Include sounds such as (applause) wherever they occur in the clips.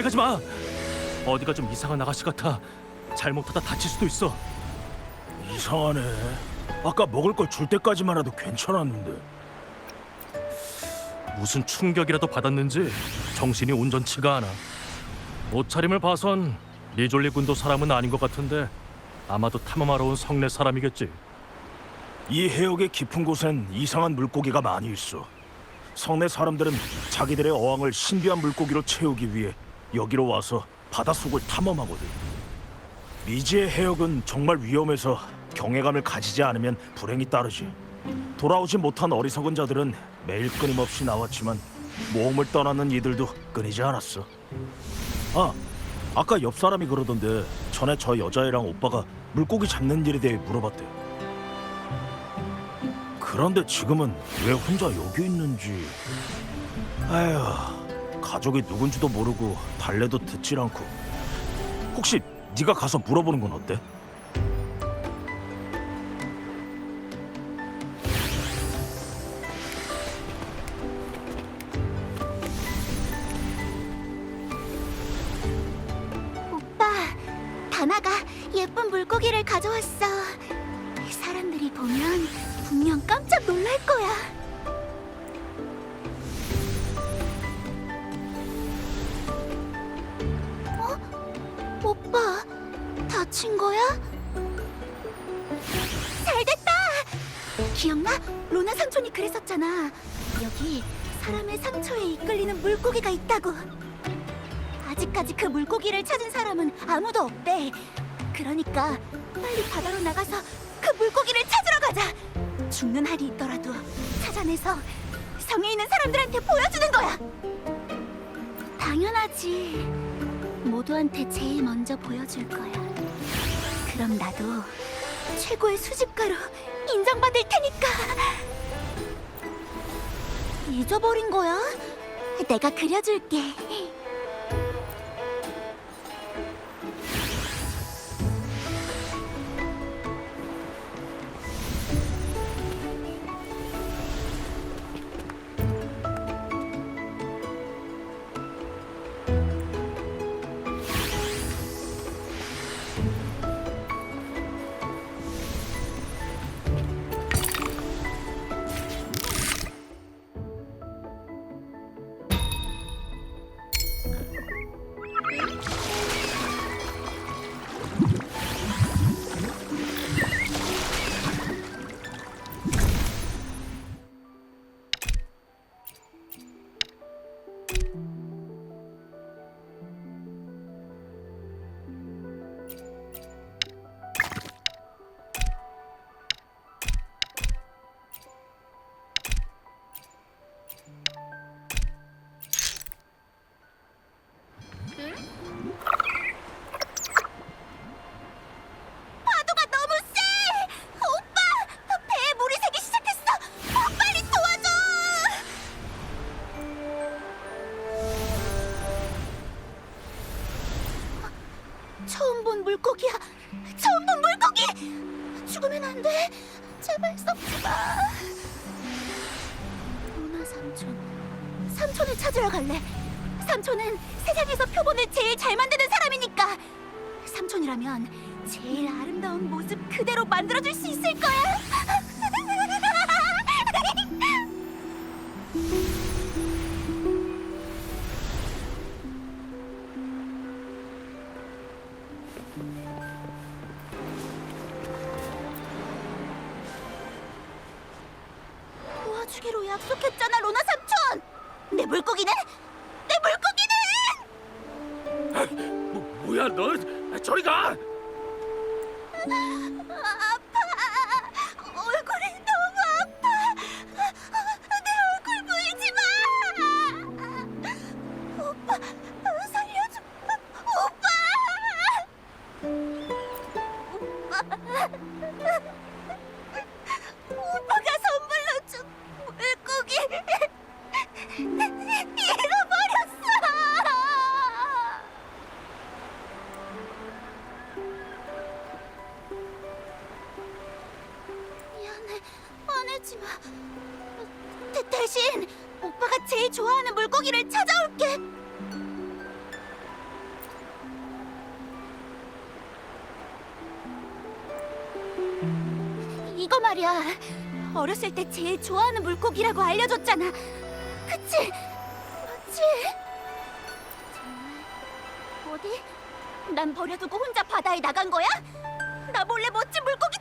가까이 가지 마. 어디가 좀 이상한 아가씨 같아. 잘못하다 다칠 수도 있어. 이상하네. 아까 먹을 걸 줄 때까지만 해도 괜찮았는데. 무슨 충격이라도 받았는지 정신이 온전치가 않아. 옷차림을 봐선 리졸리 군도 사람은 아닌 것 같은데 아마도 탐험하러 온 성내 사람이겠지. 이 해역의 깊은 곳엔 이상한 물고기가 많이 있어. 성내 사람들은 자기들의 어항을 신비한 물고기로 채우기 위해 여기로 와서 바닷속을 탐험하거든. 미지의 해역은 정말 위험해서 경외감을 가지지 않으면 불행이 따르지. 돌아오지 못한 어리석은 자들은 매일 끊임없이 나왔지만 모험을 떠나는 이들도 끊이지 않았어. 아, 아까 옆 사람이 그러던데 전에 저 여자애랑 오빠가 물고기 잡는 일에 대해 물어봤대. 그런데 지금은 왜 혼자 여기 있는지. 아휴, 가족이 누군지도 모르고 달래도 듣질 않고. 혹시 네가 가서 물어보는 건 어때? 오빠, 다친 거야? 잘 됐다! 기억나? 로나 삼촌이 그랬었잖아. 여기 사람의 상처에 이끌리는 물고기가 있다고. 아직까지 그 물고기를 찾은 사람은 아무도 없대. 그러니까 빨리 바다로 나가서 그 물고기를 찾으러 가자. 죽는 한이 있더라도 찾아내서 성에 있는 사람들한테 보여주는 거야. 당연하지. 모두한테 제일 먼저 보여줄 거야. 그럼 나도 최고의 수집가로 인정받을 테니까. 잊어버린 거야? 내가 그려줄게. 처음 본 물고기야! 처음 본 물고기! 죽으면 안 돼! 제발 썩지 마! 루나 삼촌 삼촌을 찾으러 갈래 삼촌은 세상에서 표본을 제일 잘 만드는 사람이니까 삼촌이라면 제일 아름다운 모습 그대로 만들어줄 수 있을 거야. 도와주기로 약속했잖아, 로나 삼촌. 내 물고기는? 내 물고기는? 뭐, 뭐야 너? 저리 가! 아파. 얼굴이 너무 아파. 내 얼굴 보이지 마. 오빠, 살려줘. 오빠. 오빠 이거 말이야. 어렸을 때 제일 좋아하는 물고기라고 알려줬잖아. 그치? 맞지? 정말 어디? 난 버려두고 혼자 바다에 나간 거야? 나 몰래 멋진 물고기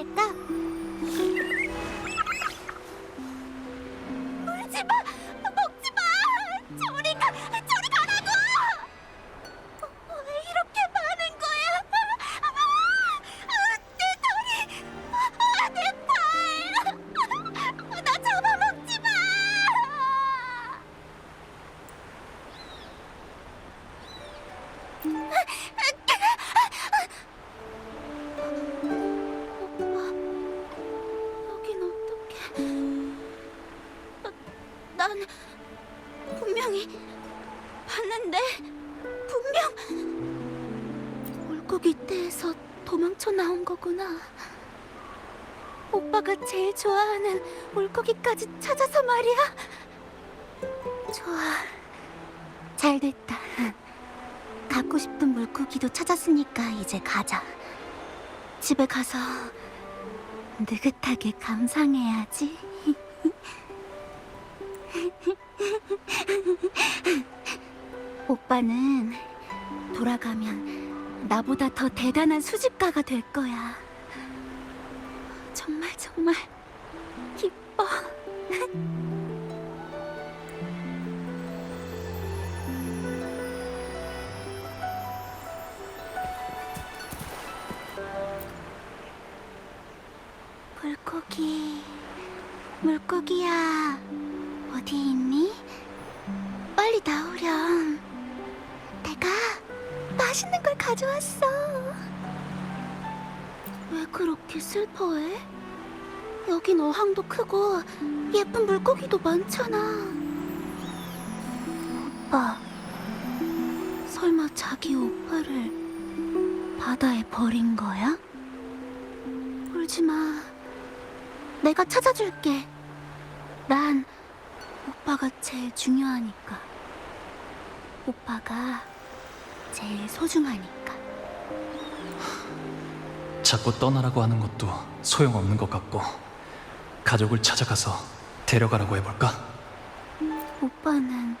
뭐랄까? 울지 마! 먹지 마! 저리 가! 저리 가라고! 어, 왜 이렇게 많은 거야? 아, 내 다리! 아, 내 팔! 나 잡아먹지 마! 여 제일 좋아하는 물고기까지 찾아서 말이야. 좋아, 잘 됐다. 갖고 싶은 물고기도 찾았으니까 이제 가자. 집에 가서 느긋하게 감상해야지. (laughs) 오빠는 돌아가면 나보다 더 대단한 수집가가 될 거야. 정말 기뻐. (laughs) 물고기, 물고기야, 어디 있니? 빨리 나오렴. 내가 맛있는 걸 가져왔어. 왜 그렇게 슬퍼해? 여긴 어항도 크고 예쁜 물고기도 많잖아. 오빠, 설마 자기 오빠를 바다에 버린 거야? 울지 마. 내가 찾아줄게. 난 오빠가 제일 중요하니까. 오빠가 제일 소중하니까. 자꾸 떠나라고 하는 것도 소용없는 것 같고 가족을 찾아가서 데려가라고 해볼까? 오빠는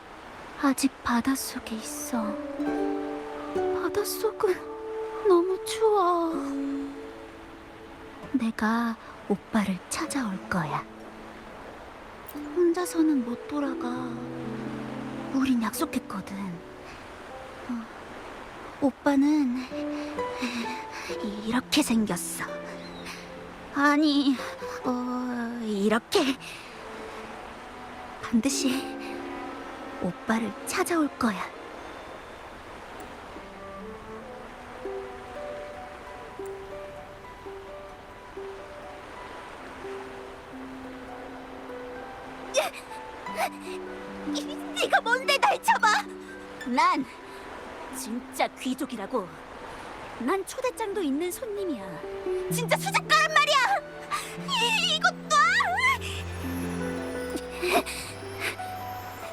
아직 바닷속에 있어. 바닷속은 너무 추워. 내가 오빠를 찾아올 거야. 혼자서는 못 돌아가. 우린 약속했거든. 어, 오빠는 이렇게 생겼어. 아니, 어, 이렇게. 반드시 오빠를 찾아올 거야. 네가 뭔데 날 잡아? 난 진짜 귀족이라고. 난 초대장도 있는 손님이야. 진짜 수작가란 말이야.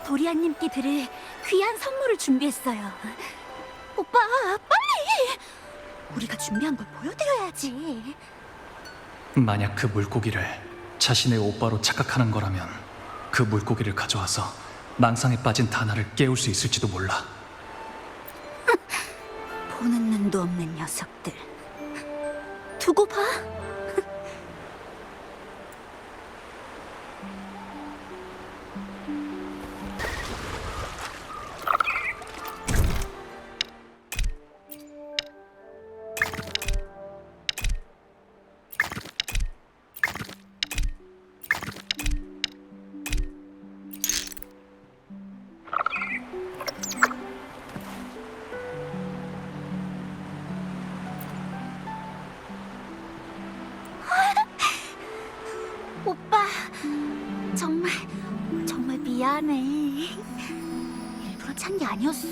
도리아님께 드릴 귀한 선물을 준비했어요. 오빠, 빨리! 우리가 준비한 걸 보여드려야지. 만약 그 물고기를 자신의 오빠로 착각하는 거라면 그 물고기를 가져와서 망상에 빠진 다나를 깨울 수 있을지도 몰라. 보는 눈도 없는 녀석들. 두고 봐.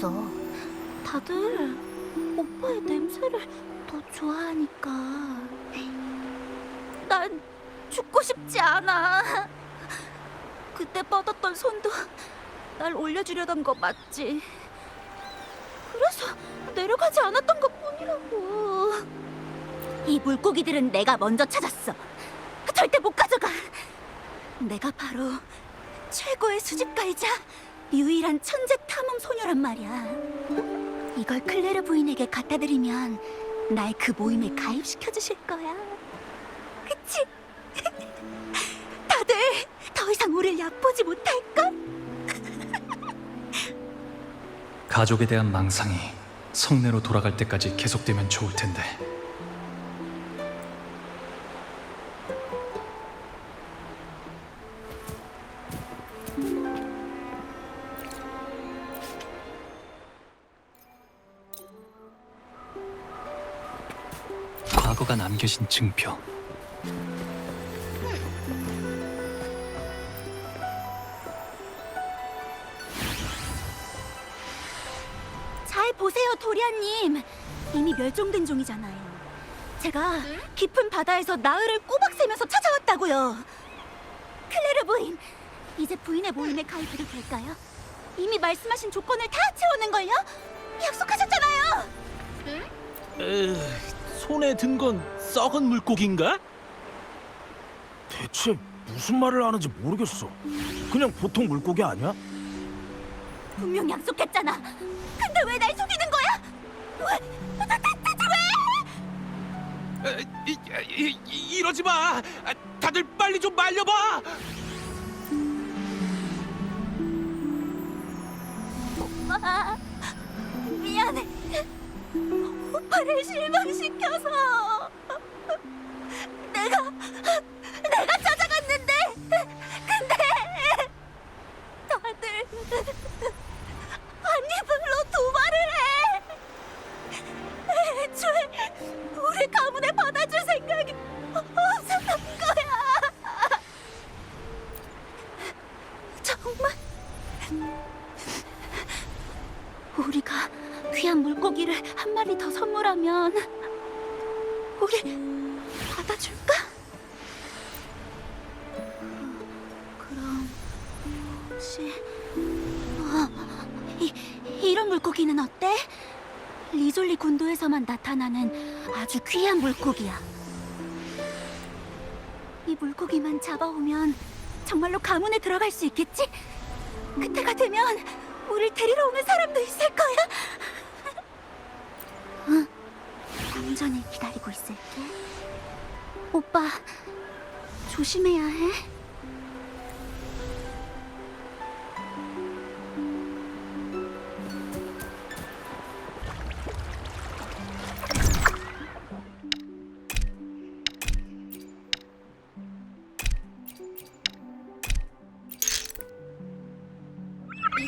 다 다들 오빠의 냄새를 더 좋아하니까 난 죽고 싶지 않아. 그때 뻗었던 손도 날 올려주려던 거 맞지? 그래서 내려가지 않았던 것 뿐이라고. 이 물고기들은 내가 먼저 찾았어. 절대 못 가져가. 내가 바로 최고의 수집가이자 유일한 천재 탐험 소녀란 말이야. 이걸 클레르 부인에게 갖다 드리면 날 그 모임에 가입시켜 주실 거야. 그치? (laughs) 다들 더 이상 우릴 얕보지 못할걸? 가족에 대한 망상이 성내로 돌아갈 때까지 계속되면 좋을 텐데. 과거가 남겨진 증표. 잘 보세요, 도리아님. 이미 멸종된 종이잖아요. 제가 깊은 바다에서 나흘을 꼬박 새면서 찾아왔다고요. 클레르 부인, 이제 부인의 모임에 가입해도 될까요? 이미 말씀하신 조건을 다 채웠는걸요? 약속하셨잖아요. 에, 손에 든 건 썩은 물고기인가? 대체 무슨 말을 하는지 모르겠어. 그냥 보통 물고기 아니야? 분명 약속했잖아. 근데 왜 날 속이는 거야? 왜? 다, 다, 대체 왜? 에, 이, 이, 이, 이러지 마! 아, 다들 빨리 좀 말려봐! 오빠 오빠를 실망시켜서. (laughs) 내가 내가 찾 귀한 물고기를 한 마리 더 선물하면 우리 받아줄까? 그럼 혹시 어, 이, 이런 물고기는 어때? 리졸리 군도에서만 나타나는 아주 귀한 물고기야. 이 물고기만 잡아오면 정말로 가문에 들어갈 수 있겠지? 그때가 되면 우릴 데리러 오는 사람도 있을 거야. 안전히 기다리고 있을게. 오빠, 조심해야 해.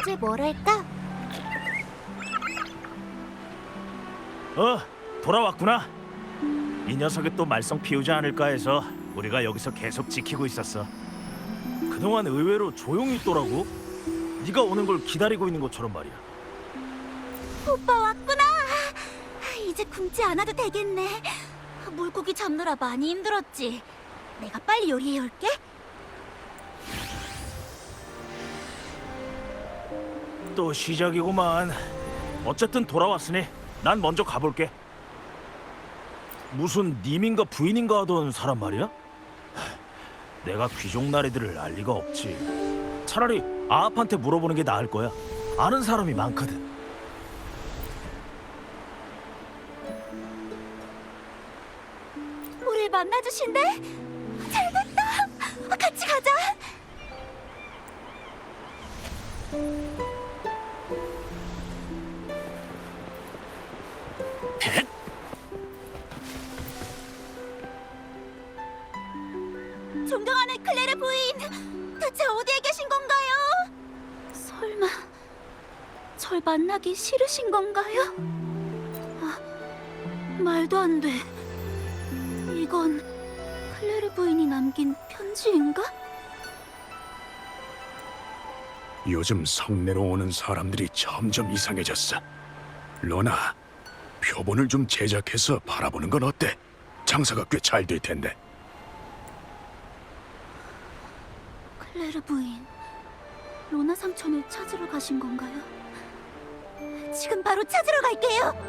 이제 뭘 할까? 어, 돌아왔구나. 이 녀석이 또 말썽 피우지 않을까 해서 우리가 여기서 계속 지키고 있었어. 그동안 의외로 조용히 있더라고. 네가 오는 걸 기다리고 있는 것처럼 말이야. 오빠 왔구나. 이제 굶지 않아도 되겠네. 물고기 잡느라 많이 힘들었지. 내가 빨리 요리해 올게. 또 시작이구만. 어쨌든 돌아왔으니 난 먼저 가볼게. 무슨 님인가 부인인가 하던 사람 말이야? 하, 내가 귀족 나리들을 알 리가 없지. 차라리 아합한테 물어보는 게 나을 거야. 아는 사람이 많거든. 우릴 만나주신대? 잘됐다. 같이 가자. 존 만나기 싫으신 건가요? 아, 말도 안 돼. 이건 클레르 부인이 남긴 편지인가? 요즘 성내로 오는 사람들이 점점 이상해졌어. 로나, 표본을 좀 제작해서 바라보는 건 어때? 장사가 꽤 잘 될 텐데. 클레르 부인, 로나 삼촌을 찾으러 가신 건가요? 지금 바로 찾으러 갈게요.